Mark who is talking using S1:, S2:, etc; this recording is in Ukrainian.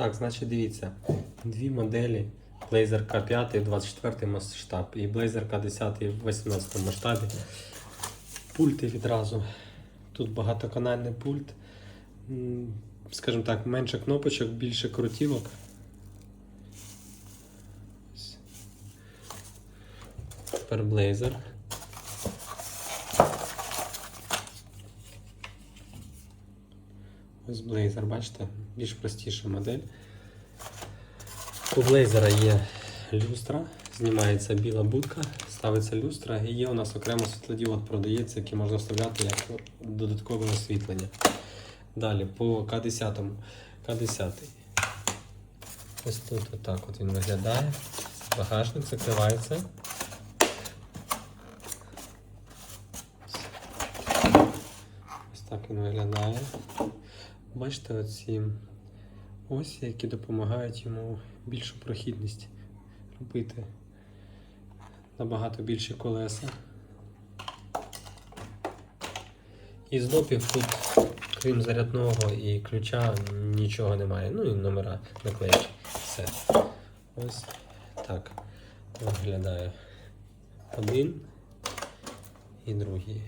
S1: Так, значить, дивіться, дві моделі Blazer K5 24 масштаб і Blazer K10 в 18 масштабі. Пульти відразу. Тут багатоканальний пульт. Скажімо так, менше кнопочок, більше крутівок. Тепер Blazer. Ось Blazer, бачите, більш простіша модель. У Blazer є люстра, знімається біла будка, ставиться люстра і є у нас окремо світлодіод продається, який можна вставляти як додаткове освітлення. Далі по К10. К10. Ось тут отак от він виглядає. Багажник закривається. Ось так він виглядає. Бачите оці осі, які допомагають йому більшу прохідність робити. Набагато більші колеса. Із допів тут, крім зарядного і ключа, нічого немає. Ну і номера наклеїть. Все. Ось так виглядає один і другий.